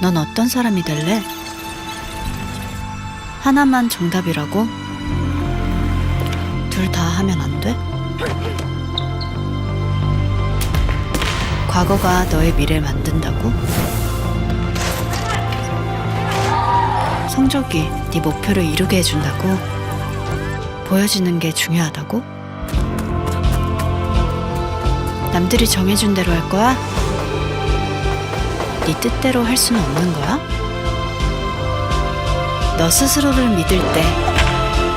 넌 어떤 사람이 될래? 하나만 정답이라고? 둘 다 하면 안 돼? 과거가 너의 미래를 만든다고? 성적이 네 목표를 이루게 해준다고? 보여지는 게 중요하다고? 남들이 정해준 대로 할 거야? 네 뜻대로 할 수는 없는 거야? 너 스스로를 믿을 때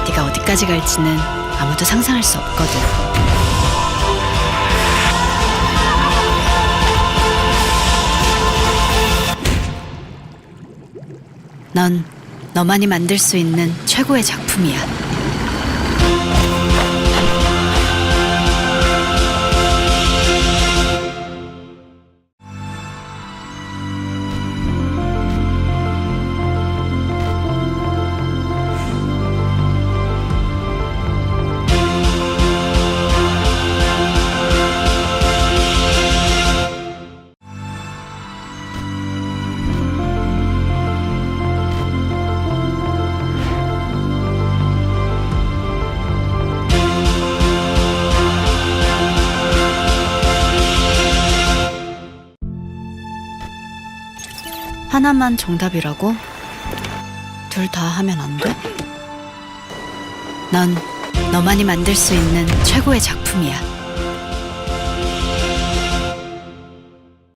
네가 어디까지 갈지는 아무도 상상할 수 없거든. 넌 너만이 만들 수 있는 최고의 작품이야. 하나만 정답이라고? 둘 다 하면 안 돼? 넌 너만이 만들 수 있는 최고의 작품이야.